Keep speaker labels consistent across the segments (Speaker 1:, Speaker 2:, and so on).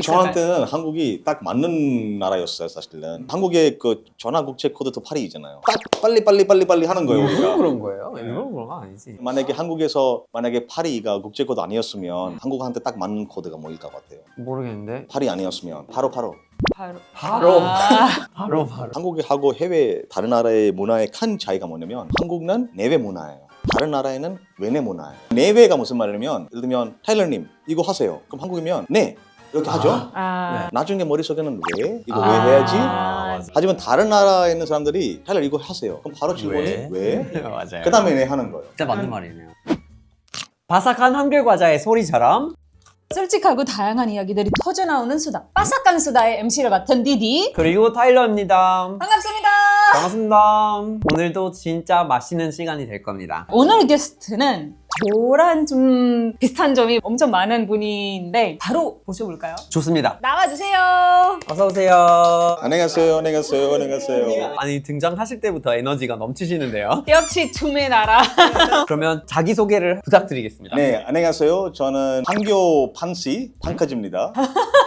Speaker 1: 있을까요?
Speaker 2: 저한테는 한국이 딱 맞는 나라였어요, 사실은. 한국의 그 전화 국제 코드 도 8이잖아요. 딱 빨리 빨리 빨리 빨리 하는 거예요,
Speaker 3: 일부러
Speaker 2: 우리가.
Speaker 3: 그런 거예요? 일부러 그런 거 아니지.
Speaker 2: 만약에 한국에서 만약에 8이가 국제 코드 아니었으면 한국한테 딱 맞는 코드가 뭐일 것 같아요.
Speaker 3: 모르겠는데.
Speaker 2: 8이 아니었으면 바로 바로.
Speaker 1: 바로.
Speaker 3: 바로.
Speaker 1: 아,
Speaker 3: 바로 바로.
Speaker 2: 한국하고 해외 다른 나라의 문화의 큰 차이가 뭐냐면 한국은 내외 문화예요. 다른 나라에는 외내 문화예요. 내외가 무슨 말이냐면 예를 들면 타일러님 이거 하세요. 그럼 한국이면 네 이렇게 하죠.
Speaker 3: 아.
Speaker 1: 아.
Speaker 2: 나중에 머릿속에는 왜 이거
Speaker 1: 아.
Speaker 2: 왜 해야지?
Speaker 1: 아,
Speaker 2: 하지만 다른 나라에 있는 사람들이 타일러 이거 하세요. 그럼 바로 질문이 왜?
Speaker 3: 맞아요.
Speaker 2: 그 다음에 네 하는 거예요.
Speaker 3: 진짜 맞는 말이네요. 바삭한 한글 과자의 소리처럼
Speaker 1: 솔직하고 다양한 이야기들이 터져 나오는 수다. 바삭한 수다의 MC를 맡은 디디.
Speaker 3: 그리고 타일러입니다.
Speaker 1: 반갑습니다.
Speaker 3: 반갑습니다. 오늘도 진짜 맛있는 시간이 될 겁니다.
Speaker 1: 오늘 게스트는 저랑 좀 비슷한 점이 엄청 많은 분인데 바로 모셔볼까요?
Speaker 3: 좋습니다.
Speaker 1: 나와주세요.
Speaker 3: 어서 오세요.
Speaker 2: 안녕하세요. 안녕하세요. 안녕하세요.
Speaker 3: 아니 등장하실 때부터 에너지가 넘치시는데요.
Speaker 1: 역시 춤의 나라.
Speaker 3: 그러면 자기 소개를 부탁드리겠습니다.
Speaker 2: 네, 안녕하세요. 저는 판교 판씨 판카지입니다.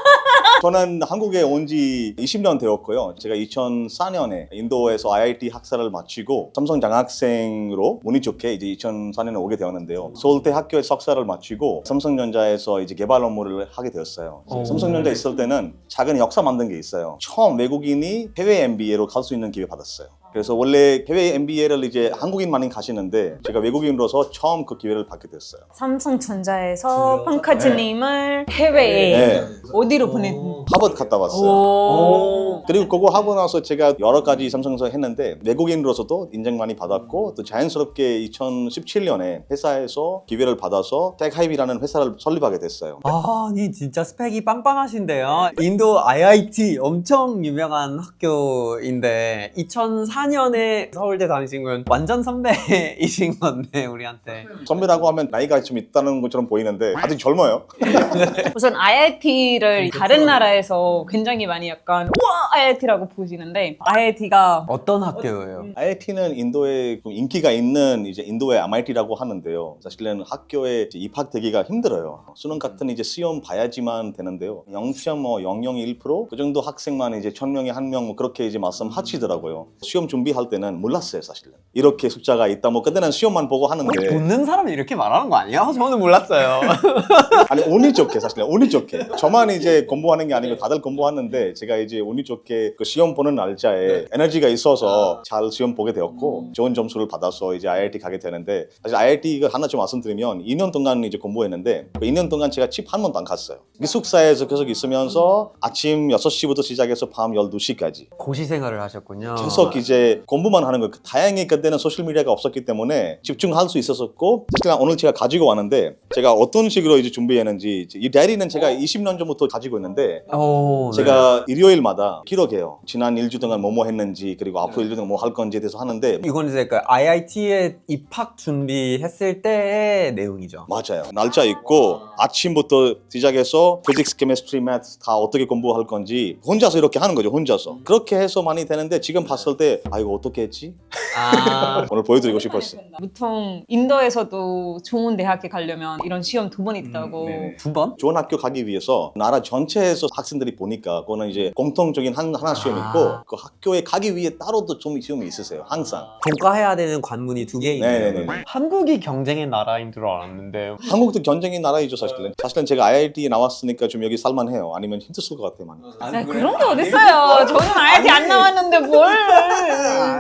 Speaker 2: 저는 한국에 온 지 20년 되었고요. 제가 2004년에 인도에서 IIT 학사를 마치고 삼성 장학생으로 운이 좋게 이제 2004년에 오게 되었는데요. 서울대 학교에 석사를 마치고 삼성전자에서 이제 개발 업무를 하게 되었어요.
Speaker 3: 오.
Speaker 2: 삼성전자 있을 때는 작은 역사 만든 게 있어요. 처음 외국인이 해외 MBA로 갈 수 있는 기회 받았어요. 그래서 원래 해외 MBA를 이제 한국인만이 가시는데 제가 외국인으로서 처음 그 기회를 받게 됐어요.
Speaker 1: 삼성전자에서 펑카즈님을 해외에
Speaker 2: 네.
Speaker 1: 어디로 보내?
Speaker 2: 하버드 갔다 왔어요.
Speaker 1: 오.
Speaker 2: 그리고 그거 하고 나서 제가 여러 가지 삼성에서 했는데 외국인으로서도 인정 많이 받았고 또 자연스럽게 2017년에 회사에서 기회를 받아서 텍하이비라는 회사를 설립하게 됐어요.
Speaker 3: 아니 진짜 스펙이 빵빵하신데요. 인도 IIT 엄청 유명한 학교인데 2004 년에 서울대 다니신 건 완전 선배이신 건데 우리한테.
Speaker 2: 선배라고 하면 나이가 좀 있다는 것처럼 보이는데 아직 젊어요.
Speaker 1: 우선 IIT를 다른 나라에서 굉장히 많이 약간 우와 IIT라고 보시는데 IIT가
Speaker 3: 어떤 학교예요?
Speaker 2: IIT는 인도에 좀 인기가 있는 이제 인도의 MIT라고 하는데요. 사실은 학교에 이제 입학되기가 힘들어요. 수능 같은 이제 시험 봐야지만 되는데요. 0.001%그 정도 학생만 이제 천 명에 한명뭐 그렇게 이제 말씀하시더라고요. 시험 준비할 때는 몰랐어요, 사실은. 이렇게 숫자가 있다. 뭐 그때는 시험만 보고 하는데
Speaker 3: 웃는 사람이 이렇게 말하는 거 아니야? 저는 몰랐어요.
Speaker 2: 아니 운이 좋게 사실은 운이 좋게 저만 이제 공부하는 게 아니고 다들 공부하는데 제가 이제 운이 좋게 그 시험 보는 날짜에 에너지가 있어서 잘 시험 보게 되었고 좋은 점수를 받아서 이제 IIT 가게 되는데 사실 IIT가 하나 좀 말씀드리면 2년 동안 이제 공부했는데 그 2년 동안 제가 집 한 번도 안 갔어요 기숙사에서 계속 있으면서 아침 6시부터 시작해서 밤 12시까지
Speaker 3: 고시 생활을 하셨군요.
Speaker 2: 계속 이제 공부만 하는 거예요. 다행히 그때는 소셜 미디어가 없었기 때문에 집중할 수 있었었고 사실 오늘 제가 가지고 왔는데 제가 어떤 식으로 이제 준비했는지 이 다이리는 제가 20년 전부터 가지고 있는데
Speaker 3: 오, 네.
Speaker 2: 제가 일요일마다 기록해요. 지난 일주 동안 뭐뭐 했는지 그리고 앞으로 일주 동안 뭐 할 건지에 대해서 하는데
Speaker 3: 이건 이제 그 IIT에 입학 준비했을 때의 내용이죠.
Speaker 2: 맞아요. 날짜 있고 아침부터 시작해서 피직스, 케미스트리, 매트 다 어떻게 공부할 건지 혼자서 이렇게 하는 거죠. 혼자서. 그렇게 해서 많이 되는데 지금 봤을 때아 이거 어떻게 했지?
Speaker 3: 아,
Speaker 2: 오늘 보여드리고 싶었어요.
Speaker 1: 보통 인도에서도 좋은 대학에 가려면 이런 시험 두 번 있다고
Speaker 3: 두 번?
Speaker 2: 좋은 학교 가기 위해서 나라 전체에서 학생들이 보니까 그거는 이제 공통적인 한, 하나 시험
Speaker 3: 아.
Speaker 2: 있고 그 학교에 가기 위해 따로도 좀 시험이 있으세요. 항상.
Speaker 3: 종가해야 되는 관문이 두 개 있네요.
Speaker 2: 네네네.
Speaker 3: 한국이 경쟁의 나라인 줄 알았는데
Speaker 2: 한국도 경쟁인 나라이죠 사실은. 사실은 제가 IIT 나왔으니까 좀 여기 살만해요. 아니면 힘들을 것 같아요 많이.
Speaker 1: 아, 그런 게 어딨어요. 저는 IIT 안 나왔는데 뭘.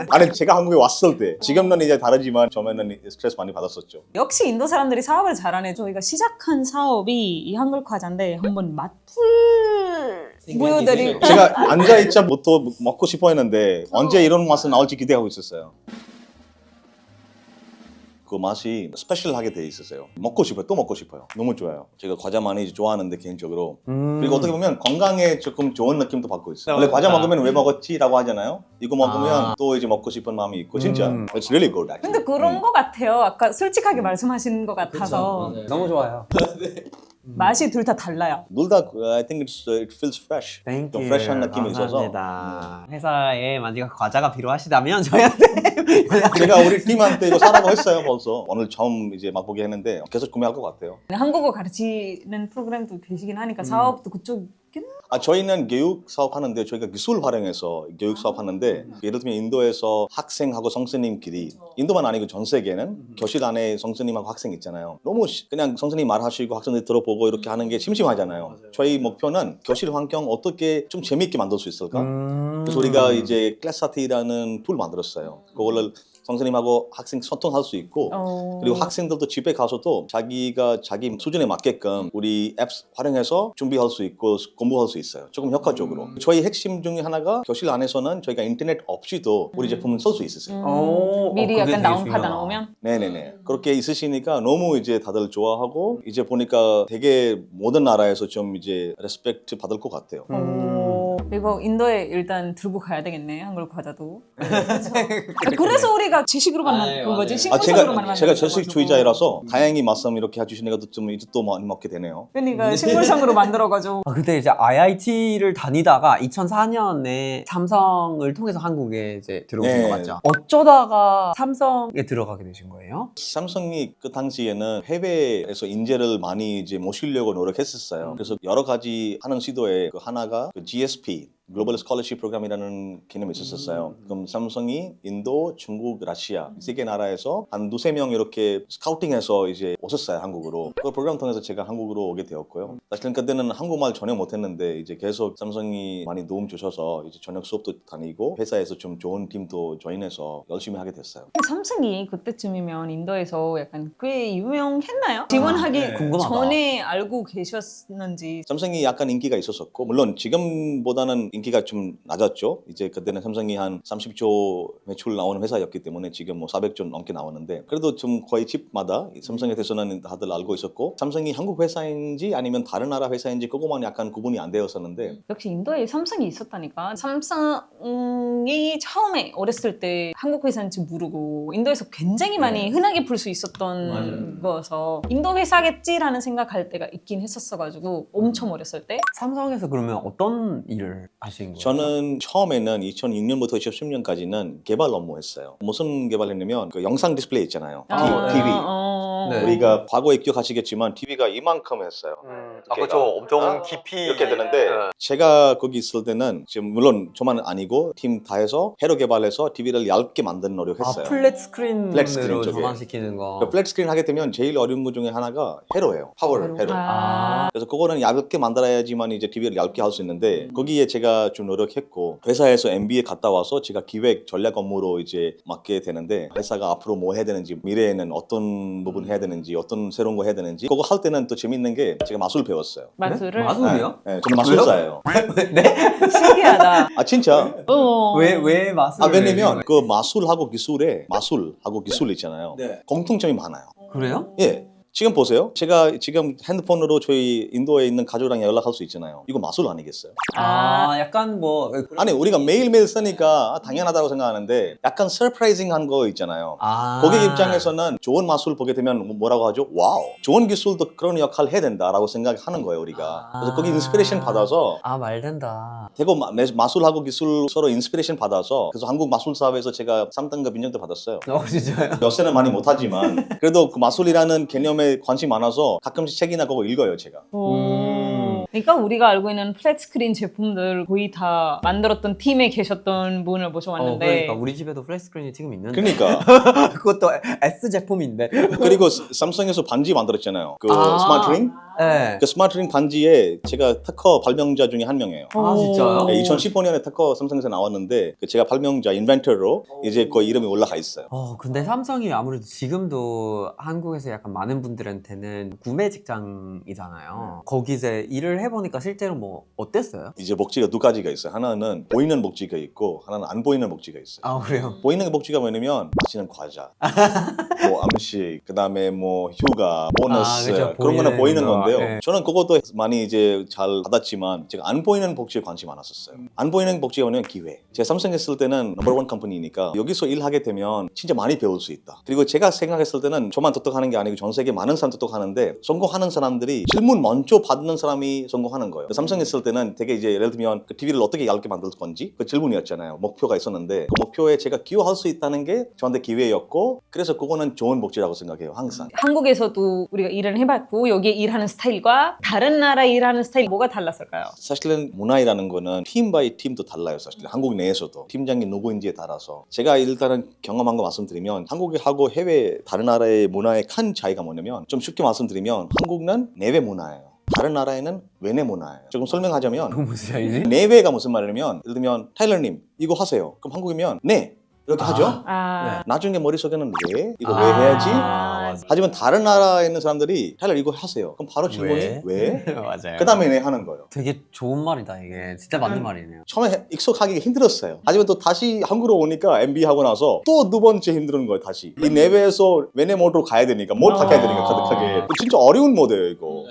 Speaker 2: 아니 제가 한국에 왔을 때 지금은 이제 다르지만 처음에는 스트레스 많이 받았었죠.
Speaker 1: 역시 인도 사람들이 사업을 잘하네. 저희가 시작한 사업이 이 한글 과자인데 한번 맛풀 보여드리고
Speaker 2: 제가 앉아 있자부터 먹고 싶어 했는데 언제 이런 맛이 나올지 기대하고 있었어요. 그 맛이 스페셜하게 돼 있었어요. 먹고 싶어요. 또 먹고 싶어요. 너무 좋아요. 제가 과자 많이 좋아하는데 개인적으로.
Speaker 3: 음.
Speaker 2: 그리고 어떻게 보면 건강에 조금 좋은 느낌도 받고 있어요. 원래
Speaker 3: 맞다.
Speaker 2: 과자 먹으면 왜 먹었지라고 하잖아요. 이거 먹으면
Speaker 3: 아.
Speaker 2: 또 이제 먹고 싶은 마음이 있고 진짜
Speaker 3: 음.
Speaker 2: it's really good. actually.
Speaker 1: 근데 그런
Speaker 2: 음.
Speaker 1: 거 같아요. 아까 솔직하게 말씀하신 것 같아서
Speaker 3: 너무 좋아요.
Speaker 1: 맛이 둘 다 달라요.
Speaker 2: 둘다 I think it's, uh, it feels fresh.
Speaker 3: Thank
Speaker 2: 좀
Speaker 3: you.
Speaker 2: 프레시한 느낌이 있어서.
Speaker 3: 감사합니다. 회사에 만약 과자가 필요하시다면 저희한테
Speaker 2: 제가 우리 팀한테 이거 사라고 했어요 벌써. 오늘 처음 이제 맛보기 했는데 계속 구매할 것 같아요.
Speaker 1: 한국어 가르치는 프로그램도 되시긴 하니까 사업도 그쪽
Speaker 2: 아, 저희는 교육 사업 하는데 저희가 기술 활용해서 교육 사업 하는데 예를 들면 인도에서 학생하고 선생님끼리 인도만 아니고 전 세계는 교실 안에 선생님하고 학생 있잖아요. 너무 시- 그냥 선생님 말하시고 학생들 들어보고 이렇게 하는 게 심심하잖아요. 저희 목표는 교실 환경 어떻게 좀 재미있게 만들 수 있을까?
Speaker 3: 음.
Speaker 2: 그래서 우리가 이제 클래스아트라는 툴 만들었어요. 그걸로 선생님하고 학생 소통할 수 있고
Speaker 1: 어...
Speaker 2: 그리고 학생들도 집에 가서도 자기가 자기 수준에 맞게끔 우리 앱 활용해서 준비할 수 있고 공부할 수 있어요. 조금 효과적으로. 저희 핵심 중에 하나가 교실 안에서는 저희가 인터넷 없이도 우리 제품을 쓸 수 있으세요.
Speaker 1: 음,
Speaker 3: 오,
Speaker 1: 미리
Speaker 3: 어,
Speaker 1: 약간 다운받아. 나오면
Speaker 2: 네네네. 그렇게 있으시니까 너무 이제 다들 좋아하고 이제 보니까 되게 모든 나라에서 좀 이제 레스펙트 받을 것 같아요.
Speaker 1: 오, 이거 인도에 일단 들고 가야 되겠네 한글 과자도. 아, 그래서 우리가 지식으로
Speaker 3: 아,
Speaker 1: 만난
Speaker 3: 네,
Speaker 1: 거지.
Speaker 3: 아
Speaker 1: 식물성으로
Speaker 2: 제가
Speaker 1: 만난
Speaker 2: 제가. 절식주의자라서 다행히 말씀 이렇게 해주시니까 좀 이제 또 많이 먹게 되네요.
Speaker 1: 그러니까 식물성으로 만들어가지고.
Speaker 3: 아, 그때 이제 IIT를 다니다가 2004년에 삼성을 통해서 한국에 이제 들어오신
Speaker 2: 네.
Speaker 3: 거 맞죠? 어쩌다가 삼성에 들어가게 되신 거예요?
Speaker 2: 삼성이 그 당시에는 해외에서 인재를 많이 이제 모시려고 노력했었어요. 그래서 여러 가지 하는 시도에 그 하나가 그 GSP aqui. 글로벌 스콜러십 프로그램이라는 개념이 있었어요. 그럼 삼성이 인도, 중국, 러시아 세 개 나라에서 한 두세 명 이렇게 스카우팅해서 이제 오셨어요 한국으로. 그 프로그램 통해서 제가 한국으로 오게 되었고요. 사실은 그때는 한국말 전혀 못했는데 이제 계속 삼성이 많이 도움 주셔서 이제 저녁 수업도 다니고 회사에서 좀 좋은 팀도 조인해서 열심히 하게 됐어요.
Speaker 1: 삼성이 그때쯤이면 인도에서 약간 꽤 유명했나요? 지원하기
Speaker 3: 네. 궁금하다.
Speaker 1: 전에 알고 계셨는지.
Speaker 2: 삼성이 약간 인기가 있었었고 물론 지금보다는 인기가 좀 낮았죠. 이제 그때는 삼성이 한 30조 매출 나오는 회사였기 때문에 지금 뭐 400조 넘게 나오는데 그래도 좀 거의 집마다 이 삼성에 대해서는 다들 알고 있었고 삼성이 한국 회사인지 아니면 다른 나라 회사인지 그거만 약간 구분이 안 되었었는데
Speaker 1: 역시 인도에 삼성이 있었다니까. 삼성이 처음에 어렸을 때 한국 회사인지 모르고 인도에서 굉장히 많이
Speaker 2: 네.
Speaker 1: 흔하게 볼수 있었던
Speaker 3: 맞아요.
Speaker 1: 거여서 인도 회사겠지라는 생각할 때가 있긴 했었어가지고 엄청 어렸을 때.
Speaker 3: 삼성에서 그러면 어떤 일을 하신 거예요?
Speaker 2: 저는 처음에는 2006년부터 2010년까지는 개발 업무했어요. 무슨 개발했냐면 그 영상 디스플레이 있잖아요.
Speaker 3: 아,
Speaker 2: TV.
Speaker 1: 어,
Speaker 3: 네.
Speaker 2: 우리가 과거에 기억하시겠지만 TV가 이만큼 했어요.
Speaker 3: 아,
Speaker 2: 이렇게
Speaker 3: 그렇죠. 엄청
Speaker 2: 아,
Speaker 3: 깊이
Speaker 2: 이렇게 되는데 제가 거기 있을 때는 지금 물론 저만 아니고 팀 다 해서 회로 개발해서 TV를 얇게 만드는
Speaker 3: 아,
Speaker 2: 노력했어요.
Speaker 3: 플랫 스크린으로
Speaker 2: 플랫 스크린 쪽에.
Speaker 3: 전환시키는 거.
Speaker 2: 그 플랫 스크린 하게 되면 제일 어려운 것 중에 하나가 회로예요. 파워
Speaker 1: 회로.
Speaker 2: 회로.
Speaker 1: 아.
Speaker 2: 그래서 그거는 얇게 만들어야지만 이제 TV를 얇게 할 수 있는데 거기에 제가 좀 노력했고 회사에서 MBA 갔다 와서 제가 기획 전략 업무로 이제 맡게 되는데 회사가 앞으로 뭐 해야 되는지 미래에는 어떤 부분 해야 되는지 어떤 새로운 거 해야 되는지 그거 할 때는 또 재밌는 게 제가 마술 배웠어요.
Speaker 1: 마술을
Speaker 3: 네? 마술이요?
Speaker 2: 네, 저는 마술사예요.
Speaker 1: 신기하다.
Speaker 2: 아 진짜?
Speaker 1: 어.
Speaker 3: 왜, 왜 마술?
Speaker 2: 아 왜냐면 그 마술하고 기술에 마술하고 기술 있잖아요.
Speaker 3: 네.
Speaker 2: 공통점이 많아요.
Speaker 3: 그래요?
Speaker 2: 예. 지금 보세요. 제가 지금 핸드폰으로 저희 인도에 있는 가족랑 연락할 수 있잖아요. 이거 마술 아니겠어요?
Speaker 3: 아, 약간 뭐.
Speaker 2: 아니 우리가 매일매일 쓰니까 당연하다고 생각하는데 약간 서프라이징한 거 있잖아요.
Speaker 3: 아.
Speaker 2: 고객 입장에서는 좋은 마술 보게 되면 뭐- 뭐라고 하죠? 와우, 좋은 기술도 그런 역할을 해야 된다라고 생각하는 거예요 우리가. 그래서 거기 인스피레이션 받아서
Speaker 3: 아, 말 된다.
Speaker 2: 대구 마- 매- 마술하고 기술 서로 인스피레이션 받아서 그래서 한국 마술 사업에서 제가 3등급 인정도 받았어요.
Speaker 3: 어, 진짜요?
Speaker 2: 요새는 많이 못하지만 그래도 그 마술이라는 개념에 관심 많아서 가끔씩 책이나 그거 읽어요 제가.
Speaker 1: 오. 그러니까 우리가 알고 있는 플랫 스크린 제품들 거의 다 만들었던 팀에 계셨던 분을
Speaker 3: 어,
Speaker 1: 모셔왔는데
Speaker 3: 그러니까 우리 집에도 플랫 스크린이 지금 있는데.
Speaker 2: 그러니까
Speaker 3: 그것도 S 제품인데.
Speaker 2: 그리고 스- 삼성에서 반지 만들었잖아요. 그
Speaker 3: 아.
Speaker 2: 스마트 링.
Speaker 3: 네.
Speaker 2: 그 스마트 링 반지에 제가 특허 발명자 중에 한 명이에요.
Speaker 3: 아, 진짜요?
Speaker 2: 네, 2015년에 특허 삼성에서 나왔는데 그 제가 발명자 인벤터로 이제 그 이름이 올라가 있어요.
Speaker 3: 어, 근데 삼성이 아무래도 지금도 한국에서 약간 많은 분들한테는 구매 직장이잖아요. 거기 이제 일을 해보니까 실제로 뭐 어땠어요?
Speaker 2: 이제 복지가 두 가지가 있어요. 하나는 보이는 복지가 있고 하나는 안 보이는 복지가 있어요.
Speaker 3: 아, 그래요?
Speaker 2: 보이는 복지가 뭐냐면 맛있는 과자, 뭐 음식, 그다음에 뭐 휴가, 보너스
Speaker 3: 아, 그죠.
Speaker 2: 그런 거는
Speaker 3: 보이는
Speaker 2: 보이는
Speaker 3: 거,
Speaker 2: 건데 요.
Speaker 3: 예.
Speaker 2: 저는 그것도 많이 이제 잘 받았지만 제가 안 보이는 복지에 관심 많았었어요. 안 보이는 복지가 뭐냐면 기회. 제가 삼성 했을 때는 넘버원 컴퍼니니까 여기서 일하게 되면 진짜 많이 배울 수 있다. 그리고 제가 생각했을 때는 저만 똑똑하는 게 아니고 전 세계 많은 사람 똑똑하는데 성공하는 사람들이 질문 먼저 받는 사람이 성공하는 거예요. 삼성 했을 때는 되게 이제 예를 들면 그 TV를 어떻게 얇게 만들 건지 그 질문이었잖아요. 목표가 있었는데 그 목표에 제가 기여할 수 있다는 게 저한테 기회였고 그래서 그거는 좋은 복지라고 생각해요. 항상.
Speaker 1: 한국에서도 우리가 일을 해봤고 여기에 일하는 스타일과 다른 나라 일하는 스타일 뭐가 달랐을까요?
Speaker 2: 사실은 문화이라는 거는 팀 바이 팀도 달라요. 사실 한국 내에서도 팀장이 누구인지에 따라서 제가 일단은 경험한 거 말씀드리면 한국하고 해외 다른 나라의 문화의 큰 차이가 뭐냐면 좀 쉽게 말씀드리면 한국은 내외 문화예요. 다른 나라에는 외내 문화예요. 조금 설명하자면
Speaker 3: 그거 무슨 차이지?
Speaker 2: 내외가 무슨 말이냐면 예를 들면 타일러님 이거 하세요. 그럼 한국이면 네 이렇게 하죠.
Speaker 1: 아,
Speaker 2: 나중에 머릿속에는 왜 이거
Speaker 3: 아,
Speaker 2: 왜 해야지?
Speaker 3: 맞아.
Speaker 2: 하지만 다른 나라에 있는 사람들이 타일러 이거 하세요. 그럼 바로 질문이 왜?
Speaker 3: 맞아요.
Speaker 2: 그 다음에 네 하는 거예요.
Speaker 3: 되게 좋은 말이다 이게 진짜 맞는
Speaker 1: 음.
Speaker 3: 말이네요.
Speaker 2: 처음에 해- 익숙하기가 힘들었어요. 하지만 또 다시 한국으로 오니까 MB 하고 나서 또 두 번째 힘든 거예요. 다시 이 내외에서 외내 모드로 가야 되니까
Speaker 1: 아.
Speaker 2: 바꿔야 되니까 가득하게 진짜 어려운 모드예요 이거.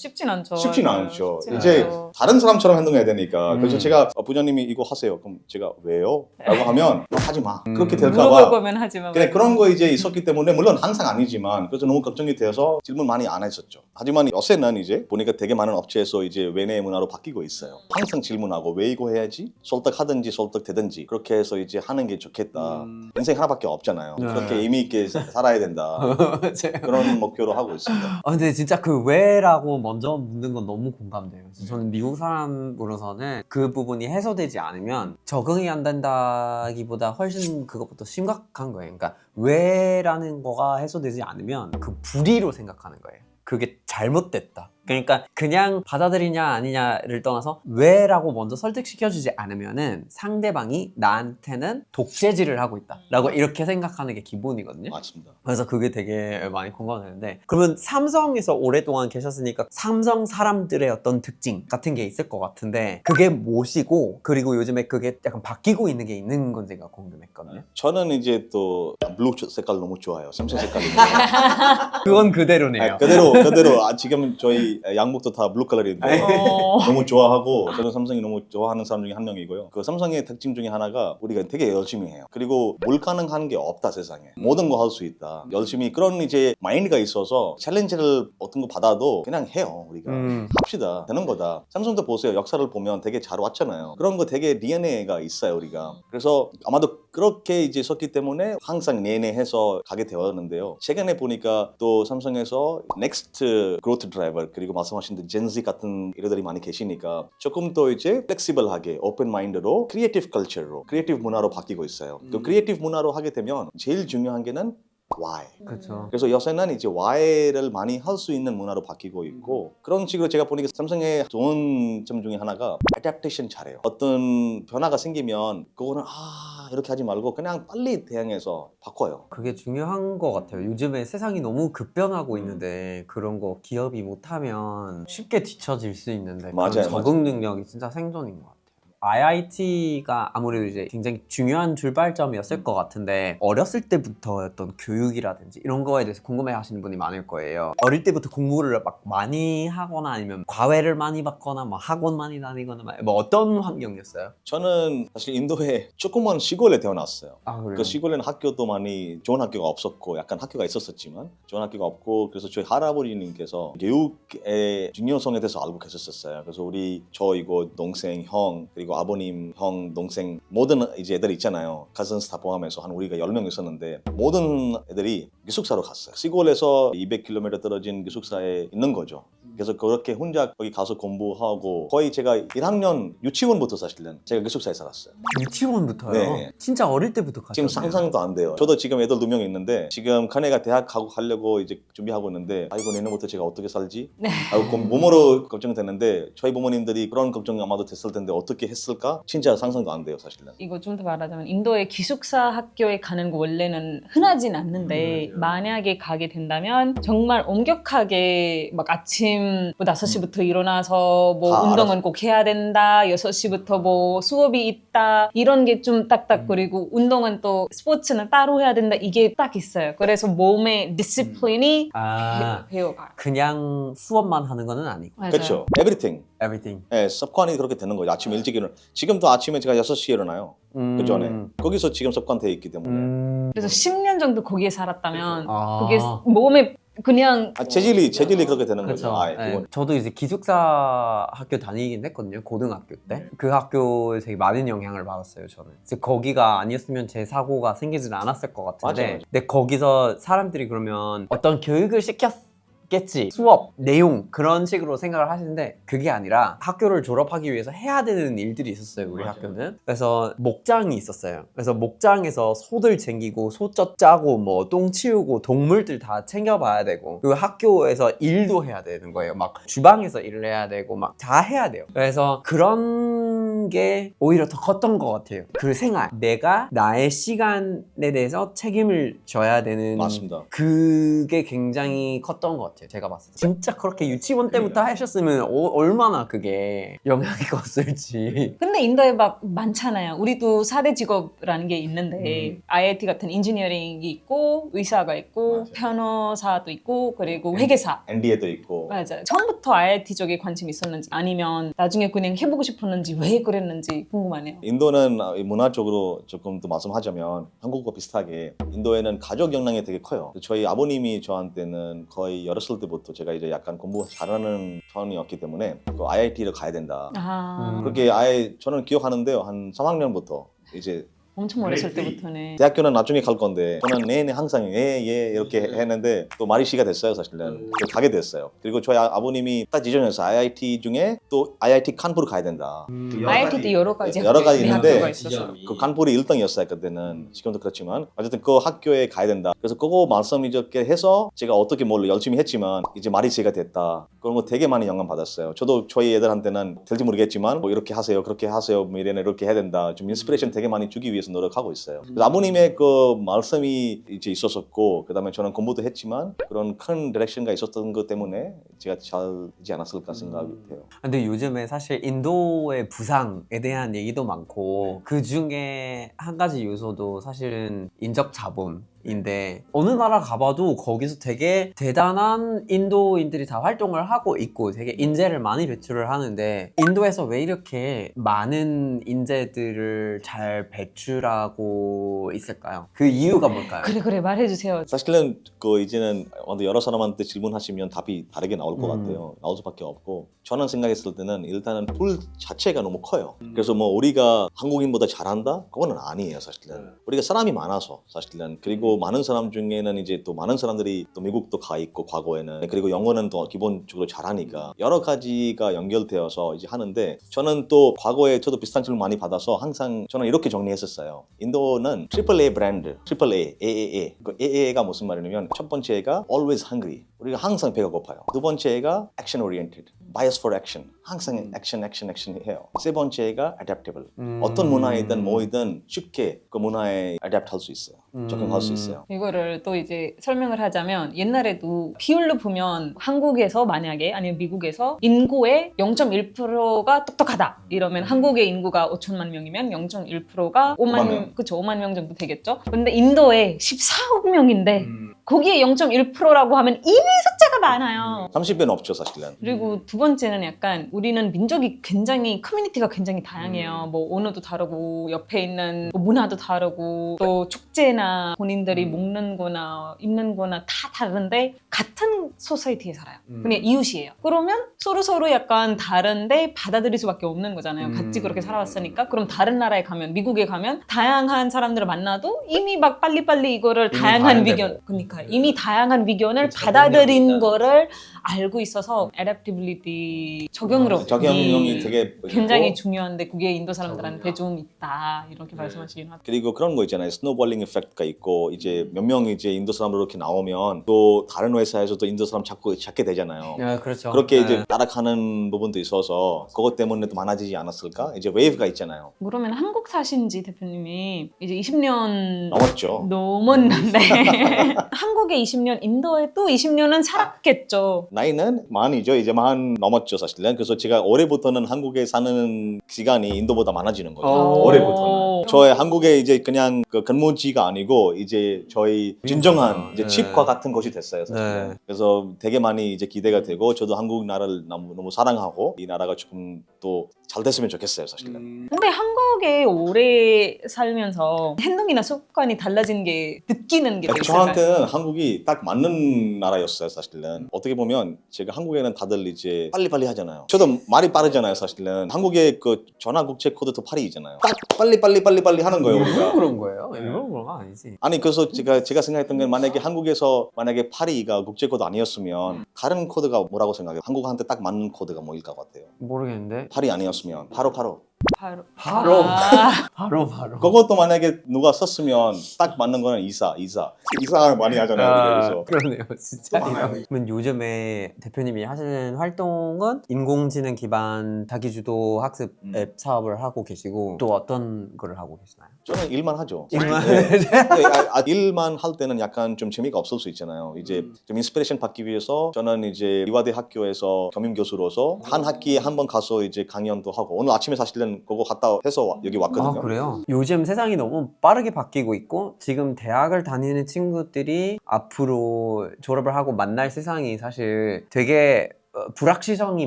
Speaker 1: 쉽진 않죠.
Speaker 2: 쉽진 않죠.
Speaker 1: 쉽진
Speaker 2: 이제. 다른 사람처럼 행동해야 되니까 그래서
Speaker 3: 음.
Speaker 2: 제가 어, 부장님이 이거 하세요. 그럼 제가 왜요? 라고 하면 너 하지 마. 그렇게
Speaker 3: 음.
Speaker 1: 물어볼
Speaker 2: 될까봐.
Speaker 1: 거면 하지만
Speaker 2: 그래 그런 거 이제 있었기 때문에 물론 항상 아니지만 그래서 너무 걱정이 돼서 질문 많이 안 했었죠. 하지만 요새는 이제 보니까 되게 많은 업체에서 이제 외내 문화로 바뀌고 있어요. 항상 질문하고 왜 이거 해야지? 설득하든지 설득되든지 그렇게 해서 이제 하는 게 좋겠다.
Speaker 3: 음.
Speaker 2: 인생 하나밖에 없잖아요.
Speaker 3: 네.
Speaker 2: 그렇게 의미 있게 살아야 된다. 그런 목표로 하고 있습니다.
Speaker 3: 아 근데 진짜 그 왜라고 먼저 묻는 건 너무 공감돼요. 그래서 저는 미국 사람으로서는 그 부분이 해소되지 않으면 적응이 안 된다기보다 훨씬 그것부터 심각한 거예요. 그러니까 왜라는 거가 해소되지 않으면 그 불의로 생각하는 거예요. 그게 잘못됐다. 그러니까 그냥 받아들이냐 아니냐를 떠나서 왜라고 먼저 설득시켜주지 않으면은 상대방이 나한테는 독재질을 하고 있다라고 이렇게 생각하는 게 기본이거든요.
Speaker 2: 맞습니다.
Speaker 3: 그래서 그게 되게 많이 공감되는데 그러면 삼성에서 오랫동안 계셨으니까 삼성 사람들의 어떤 특징 같은 게 있을 것 같은데 그게 무엇이고 그리고 요즘에 그게 약간 바뀌고 있는 게 있는 건지가 궁금했거든요
Speaker 2: 저는 이제 또 블루 색깔 너무 좋아요. 삼성 색깔이.
Speaker 3: 그건 그대로네요
Speaker 2: 아, 그대로 그대로 아, 지금 저희 양복도 다 블루 컬러인데
Speaker 1: 어,
Speaker 2: 너무 좋아하고 저는 삼성이 너무 좋아하는 사람 중에 한 명이고요. 그 삼성의 특징 중에 하나가 우리가 되게 열심히 해요. 그리고 불가능한 게 없다 세상에. 모든 거 할 수 있다. 열심히 그런 이제 마인드가 있어서 챌린지를 어떤 거 받아도 그냥 해요 우리가.
Speaker 3: 음.
Speaker 2: 합시다. 되는 거다. 삼성도 보세요. 역사를 보면 되게 잘 왔잖아요. 그런 거 되게 DNA가 있어요, 우리가. 그래서 아마도 그렇게 이제 썼기 때문에 항상 내내 해서 가게 되었는데요. 최근에 보니까 또 삼성에서 넥스트 그로트 드라이버 그리고 말씀하신 그 젠지 같은 이러들이 많이 계시니까 조금 더 이제 플렉시블하게 오픈 마인드로 크리에이티브 컬처로 크리에이티브 문화로 바뀌고 있어요. 그 크리에이티브 문화로 하게 되면 제일 중요한 게는 why.
Speaker 3: 그렇죠
Speaker 2: 그래서 요새는 이제 why를 많이 할 수 있는 문화로 바뀌고 있고 그런 식으로 제가 보니까 삼성의 좋은 점 중에 하나가 adaptation 잘해요. 어떤 변화가 생기면 그거는 아 이렇게 하지 말고 그냥 빨리 대응해서 바꿔요.
Speaker 3: 그게 중요한 것 같아요 요즘에 세상이 너무 급변하고 있는데 그런 거 기업이 못하면 쉽게 뒤처질 수 있는데 그런
Speaker 2: 맞아요,
Speaker 3: 적응 능력이 진짜 생존인 것 같아요 IIT가 아무래도 이제 굉장히 중요한 출발점이었을 것 같은데 어렸을 때부터였던 교육이라든지 이런 거에 대해서 궁금해 하시는 분이 많을 거예요. 어릴 때부터 공부를 막 많이 하거나 아니면 과외를 많이 받거나 막 학원 많이 다니거나 막- 뭐 어떤 환경이었어요?
Speaker 2: 저는 사실 인도에 조그만 시골에 태어났어요.
Speaker 3: 아 그래요?
Speaker 2: 그 시골에는 학교도 많이 좋은 학교가 없었고 약간 학교가 있었었지만 좋은 학교가 없고 그래서 저희 할아버지님께서 교육의 중요성에 대해서 알고 계셨었어요. 그래서 우리 저 이거 동생 형 그리고 아버님 형 동생 모든 이제 애들 있잖아요. 카슨스 다 포함해서 한 우리가 10명 있었는데 모든 애들이 기숙사로 갔어요. 시골에서 200km 떨어진 기숙사에 있는 거죠. 그래서 그렇게 혼자 거기 가서 공부하고 거의 제가 1학년 유치원부터 사실은 제가 기숙사에 살았어요.
Speaker 3: 유치원부터요?
Speaker 2: 네.
Speaker 3: 진짜 어릴 때부터
Speaker 2: 지금
Speaker 3: 가셨네요.
Speaker 2: 상상도 안 돼요. 저도 지금 애들 두 명 있는데 지금 큰애가 대학 가고 가려고 이제 준비하고 있는데 아이고 내년부터 제가 어떻게 살지?
Speaker 1: 네.
Speaker 2: 아이고 그럼 몸으로 걱정되는데 저희 부모님들이 그런 걱정이 아마도 됐을 텐데 어떻게 했 을까? 진짜 상상도 안 돼요 사실은.
Speaker 1: 이거 좀 더 말하자면 인도의 기숙사 학교에 가는 거 원래는 흔하진 않는데
Speaker 3: 음, 맞아요.
Speaker 1: 만약에 가게 된다면 정말 엄격하게 막 아침 뭐 5시부터 일어나서 뭐
Speaker 2: 다
Speaker 1: 운동은 꼭 해야 된다 6시부터 뭐 수업이 있다 이런 게 좀 딱딱 그리고 운동은 또 스포츠는 따로 해야 된다 이게 딱 있어요 그래서 몸의 디시플린이
Speaker 3: 아
Speaker 1: 배워가요
Speaker 3: 그냥 수업만 하는 거는 아니고
Speaker 1: 맞아요.
Speaker 2: 그렇죠. everything.
Speaker 3: Everything.
Speaker 2: 예, 습관이 그렇게 되는 거죠. 아침 일찍 일어나. 지금도 아침에 제가 6시에 일어나요.
Speaker 3: 음.
Speaker 2: 그 전에. 거기서 지금 습관돼 있기 때문에.
Speaker 3: 음.
Speaker 1: 그래서 10년 정도 거기에 살았다면
Speaker 3: 아.
Speaker 1: 그게 몸에 그냥
Speaker 2: 아, 체질이 체질이 그렇게 되는
Speaker 3: 그렇죠.
Speaker 2: 거죠. 아,
Speaker 3: 네.
Speaker 2: 그건.
Speaker 3: 저도 이제 기숙사 학교 다니긴 했거든요. 고등학교 때. 그 학교에 되게 많은 영향을 받았어요, 저는. 그래서 거기가 아니었으면 제 사고가 생기진 않았을 것 같은데.
Speaker 2: 맞아요, 맞아요.
Speaker 3: 근데 거기서 사람들이 그러면 어떤 교육을 시켰 있겠지. 수업 내용 그런 식으로 생각을 하시는데 그게 아니라 학교를 졸업하기 위해서 해야 되는 일들이 있었어요 우리
Speaker 2: 맞아요.
Speaker 3: 학교는. 그래서 목장이 있었어요. 그래서 목장에서 소들 챙기고 소젖 짜고 뭐 똥 치우고 동물들 다 챙겨봐야 되고 그리고 학교에서 일도 해야 되는 거예요. 막 주방에서 일을 해야 되고 막 다 해야 돼요. 그래서 그런 게 오히려 더 컸던 것 같아요 그 생활 내가 나의 시간에 대해서 책임을 져야 되는
Speaker 2: 맞습니다.
Speaker 3: 그게 굉장히 컸던 것 같아요. 제가 봤을 때. 진짜 그렇게 유치원 때부터
Speaker 2: 그러니까.
Speaker 3: 하셨으면 어- 얼마나 그게 영향이 컸을지.
Speaker 1: 근데 인도에 막 많잖아요. 우리도 4대 직업이라는 게 있는데
Speaker 3: 음.
Speaker 1: IIT 같은 인지니어링이 있고 의사가 있고
Speaker 2: 맞아요.
Speaker 1: 변호사도 있고 그리고
Speaker 2: 음.
Speaker 1: 회계사
Speaker 2: NDA도 있고
Speaker 1: 맞아요. 처음부터 IIT 쪽에 관심이 있었는지 아니면 나중에 그냥 해보고 싶었는지 왜 그랬는지 궁금하네요.
Speaker 2: 인도는 문화적으로 조금 더 말씀하자면 한국과 비슷하게 인도에는 가족 영향이 되게 커요. 저희 아버님이 저한테는 거의 살 때부터 제가 이제 약간 공부 잘하는 편이었기 때문에 그 IIT를 가야 된다.
Speaker 1: 아
Speaker 3: 음.
Speaker 2: 그렇게 아예 저는 기억하는데요. 한 3학년부터 이제
Speaker 1: 엄청 어렸을 때부터네.
Speaker 2: 대학교는 나중에 갈 건데 저는 네네 항상 예예 이렇게 했는데 또 말이 시가 됐어요 사실은. 그래서 가게 됐어요. 그리고 저희 아- 아버님이 딱 지정해서 IIT 중에 또 IIT 칸푸르 가야 된다.
Speaker 1: IIT도 여러 가지
Speaker 2: 여러 가지 있는데
Speaker 1: 학교가 있어서.
Speaker 2: 그 칸푸르 1등이었어요 그때는. 지금도 그렇지만. 어쨌든 그 학교에 가야 된다. 그래서 그거 말씀 이렇게 해서 제가 어떻게 뭘 열심히 했지만 이제 말이 제가 됐다. 그런 거 되게 많이 영감 받았어요. 저도 저희 애들한테는 될지 모르겠지만 뭐 이렇게 하세요 그렇게 하세요 뭐 이래는 이렇게 해야 된다. 좀 인스피레이션 되게 많이 주기 위해서 노력하고 있어요. 그래서 아버님의 그 말씀이 이제 있었었고 그다음에 저는 공부도 했지만 그런 큰 디렉션가 있었던 것 때문에 제가 잘 되지 않았을까 생각이 돼요.
Speaker 3: 근데 요즘에 사실 인도의 부상에 대한 얘기도 많고 그 중에 한 가지 요소도 사실은 인적 자본 인데 어느 나라 가봐도 거기서 되게 대단한 인도인들이 다 활동을 하고 있고 되게 인재를 많이 배출을 하는데 인도에서 왜 이렇게 많은 인재들을 잘 배출하고 있을까요? 그 이유가 뭘까요?
Speaker 1: 그래 그래 말해주세요.
Speaker 2: 사실은 그 이제는 완전 여러 사람한테 질문하시면 답이 다르게 나올 것
Speaker 3: 음.
Speaker 2: 같아요. 나올 수밖에 없고 저는 생각했을 때는 일단은 풀 자체가 너무 커요. 그래서 뭐 우리가 한국인보다 잘한다? 그거는 아니에요, 사실은. 우리가 사람이 많아서 사실은 그리고 많은 사람 중에는 이제 또 많은 사람들이 또 미국도 가 있고 과거에는 그리고 영어는 또 기본적으로 잘하니까 여러 가지가 연결되어서 이제 하는데 저는 또 과거에 저도 비슷한 질문 많이 받아서 항상 저는 이렇게 정리했었어요. 인도는 트리플 A 브랜드, 트리플 A, AAA. 그 AAA가 무슨 말이냐면 첫 번째가 always hungry. 우리가 항상 배가 고파요. 두 번째가 action oriented, bias for action. 항상 액션, 액션, 액션 해요. 세 번째가 adaptable.
Speaker 3: 음.
Speaker 2: 어떤 문화이든 뭐이든 쉽게 그 문화에 adapt 할수 있어요. 적응할 수
Speaker 3: 음.
Speaker 2: 있어요.
Speaker 1: 이거를 또 이제 설명을 하자면 옛날에도 비율로 보면 한국에서 만약에 아니면 미국에서 인구의 0.1%가 똑똑하다 이러면 한국의 인구가 5천만 명이면 0.1%가 5만,
Speaker 2: 오만 명.
Speaker 1: 그쵸 5만 명 정도 되겠죠. 근데 인도에 14억 명인데 거기에 0.1%라고 하면 이미 숫자가 많아요.
Speaker 2: 30배는 없죠, 사실은.
Speaker 1: 그리고 두 번째는 약간 우리는 민족이 굉장히 커뮤니티가 굉장히 다양해요. 뭐 언어도 다르고 옆에 있는 뭐 문화도 다르고 또 축제나 본인들이 먹는 거나 입는 거나 다 다른데 같은 소사이티에 살아요.
Speaker 3: 음.
Speaker 1: 그냥 이웃이에요. 그러면 서로 서로 약간 다른데 받아들일 수밖에 없는 거잖아요. 같이
Speaker 3: 음.
Speaker 1: 그렇게 살아왔으니까 그럼 다른 나라에 가면 미국에 가면 다양한 사람들을 만나도 이미 막 빨리빨리 이거를
Speaker 3: 이미
Speaker 1: 다양한
Speaker 3: 뭐.
Speaker 1: 그러니까 이미 다양한 위견을
Speaker 3: 그
Speaker 1: 받아들인 거를 알고 있어서 adaptability 적용력
Speaker 2: 적용력이 되게
Speaker 1: 굉장히
Speaker 2: 있고
Speaker 1: 중요한데 그게 인도 사람들한테
Speaker 3: 적응력.
Speaker 1: 좀 있다 이렇게 말씀하시긴 하죠.
Speaker 2: 그리고 그런 거 있잖아요. 스노볼링 에펙트가 있고 이제 몇 명 이제 인도 사람들 이렇게 나오면 또 다른 회사에서 또 인도 사람 찾고 찾게 되잖아요.
Speaker 3: 네, 그렇죠.
Speaker 2: 그렇게
Speaker 3: 네.
Speaker 2: 이제 따라가는 부분도 있어서 그것 때문에 또 많아지지 않았을까? 이제 웨이브가 있잖아요.
Speaker 1: 그러면 한국 사신지 대표님이 이제 20년
Speaker 2: 넘었죠.
Speaker 1: 넘었는데 한국에 20년, 인도에 또 20년은 살았겠죠.
Speaker 2: 나이는 많이죠. 이제 만 넘었죠, 사실은. 그래서 제가 올해부터는 한국에 사는 시간이 인도보다 많아지는 거죠.
Speaker 3: 오.
Speaker 2: 올해부터는. 저의 한국에 이제 그냥 그 근무지가 아니고 이제 저희 진정한 이제
Speaker 3: 네.
Speaker 2: 집과 같은 곳이 됐어요. 사실.
Speaker 3: 네.
Speaker 2: 그래서 되게 많이 이제 기대가 되고 저도 한국 나라를 너무 너무 사랑하고 이 나라가 조금 또 잘 됐으면 좋겠어요, 사실은.
Speaker 1: 근데 한국 한국에 오래 살면서 행동이나 습관이 달라진 게 느끼는 게 있을까요?
Speaker 2: 저한테는 한국이 딱 맞는 나라였어요, 사실은. 어떻게 보면 제가 한국에는 다들 이제 빨리빨리 하잖아요. 저도 말이 빠르잖아요, 사실은. 한국의 그 전화 국제 코드도 8이잖아요. 딱 빨리빨리 빨리빨리 하는 거예요,
Speaker 3: 일부러
Speaker 2: 우리가.
Speaker 3: 그런 거예요? 일부러 그런 거 아니지.
Speaker 2: 아니 그래서 제가 제가 생각했던 건 만약에 한국에서 만약에 파리가 국제 코드 아니었으면 다른 코드가 뭐라고 생각해요? 한국한테 딱 맞는 코드가 뭐일 것 같아요?
Speaker 3: 모르겠는데.
Speaker 2: 파리 아니었으면 바로 바로
Speaker 1: 바로
Speaker 3: 바로.
Speaker 1: 아,
Speaker 3: 바로 바로.
Speaker 2: 그것도 만약에 누가 썼으면 딱 맞는 거는 이사 이사 이사 많이 하잖아요 우리가 그래서
Speaker 3: 그러네요, 진짜.
Speaker 2: 또 많아요.
Speaker 3: 그러면 요즘에 대표님이 하시는 활동은 인공지능 기반 자기주도 학습
Speaker 2: 음.
Speaker 3: 앱 사업을 하고 계시고 또 어떤 거를 하고 계시나요?
Speaker 2: 저는 일만 하죠.
Speaker 3: 일만
Speaker 2: 네. 네, 아, 아, 일만 할 때는 약간 좀 재미가 없을 수 있잖아요. 이제 좀 인스피레이션 받기 위해서 저는 이제 이화대 학교에서 겸임 교수로서 한 학기에 한 번 가서 이제 강연도 하고 오늘 아침에 사실은 그거 갔다 해서 와- 여기 왔거든요.
Speaker 3: 아 그래요? 요즘 세상이 너무 빠르게 바뀌고 있고 지금 대학을 다니는 친구들이 앞으로 졸업을 하고 만날 세상이 사실 되게 어, 불확실성이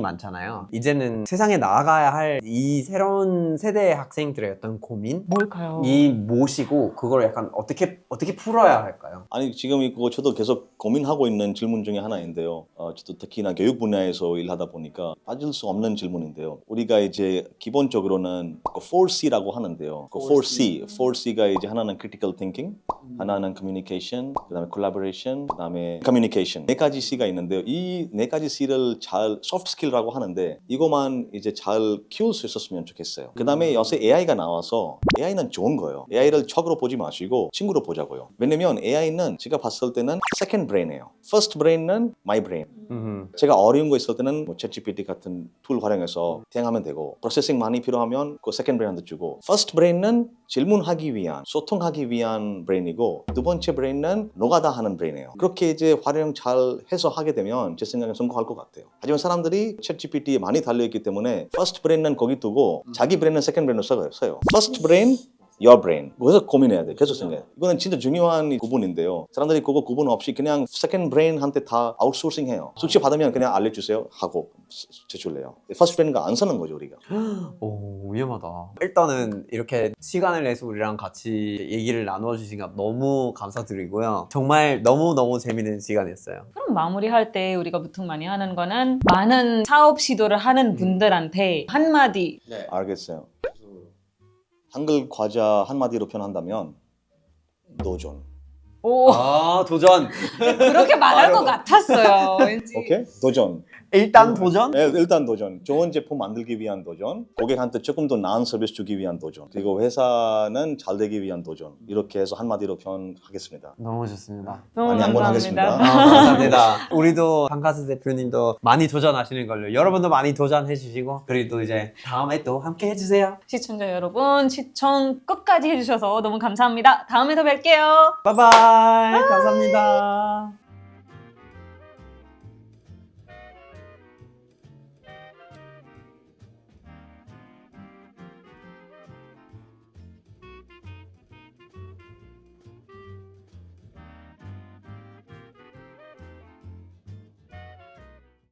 Speaker 3: 많잖아요. 이제는 세상에 나아가야 할 이 새로운 세대의 학생들의 어떤 고민
Speaker 1: 뭘까요?
Speaker 3: 이 모시고 그걸 약간 어떻게 어떻게 풀어야 할까요?
Speaker 2: 아니 지금 이거 저도 계속 고민하고 있는 질문 중에 하나인데요. 어, 저도 특히나 교육 분야에서 일하다 보니까 빠질 수 없는 질문인데요. 우리가 이제 기본적으로는 그 4C라고 하는데요. 그 4C, 4C가 이제 하나는 critical thinking, 하나는 communication, 그다음에 collaboration, 그다음에 communication 네 가지 C가 있는데요. 이 네 가지 C를 잘 soft skill라고 하는데 이거만 이제 잘 키울 수 있었으면 좋겠어요. 그 다음에 요새 AI가 나와서 AI는 좋은 거예요. AI를 적으로 보지 마시고 친구로 보자고요. 왜냐면 AI는 제가 봤을 때는 second brain이에요. first brain은 my brain.
Speaker 3: 음.
Speaker 2: 제가 어려운 거 있을 때는 뭐 ChatGPT 같은 툴 활용해서 대응하면 되고 프로세싱 많이 필요하면 그 세컨드 브레인한테 주고 퍼스트 브레인은 질문하기 위한 소통하기 위한 브레인이고 두 번째 브레인은 노가다 하는 브레인이에요. 그렇게 이제 활용 잘 해서 하게 되면 제 생각에 성공할 것 같아요. 하지만 사람들이 ChatGPT에 많이 달려있기 때문에 퍼스트 브레인은 거기 두고 자기 브레인은 세컨드 브레인으로. 써요. 퍼스트 브레인 your brain. 그래서 고민해야 돼. 계속 생각해. 이거는 진짜 중요한 구분인데요. 사람들이 그거 구분 없이 그냥 second brain한테 다 아웃소싱 해요. 숙제 받으면 그냥 알려주세요 하고 제출해요. first brain가 안 쓰는 거죠 우리가.
Speaker 3: 오 위험하다. 일단은 이렇게 시간을 내서 우리랑 같이 얘기를 나누어 주신 것 너무 감사드리고요. 정말 너무 너무 재밌는 시간이었어요.
Speaker 1: 그럼 마무리할 때 우리가 보통 많이 하는 거는 많은 사업 시도를 하는 분들한테 한마디
Speaker 2: 알겠어요. 한글 과자 한마디로 표현한다면 도전.
Speaker 1: 오
Speaker 3: 아 도전.
Speaker 1: 그렇게 말할 것 같았어요 왠지
Speaker 2: 오케이? 도전.
Speaker 3: 일단 도전.
Speaker 2: 네, 일단 도전. 좋은 제품 만들기 위한 도전. 고객한테 조금 더 나은 서비스 주기 위한 도전. 그리고 회사는 잘 되기 위한 도전. 이렇게 해서 한마디로 표현하겠습니다.
Speaker 3: 너무 좋습니다.
Speaker 1: 너무
Speaker 2: 많이 양보하겠습니다.
Speaker 3: 아, 감사합니다. 우리도 방카스 대표님도 많이 도전하시는 걸로 여러분도 많이 도전해 주시고 그리고 또 이제 다음에 또 함께 해주세요.
Speaker 1: 시청자 여러분 시청 끝까지 해주셔서 너무 감사합니다 다음에 또 뵐게요
Speaker 3: 바이바이. 감사합니다.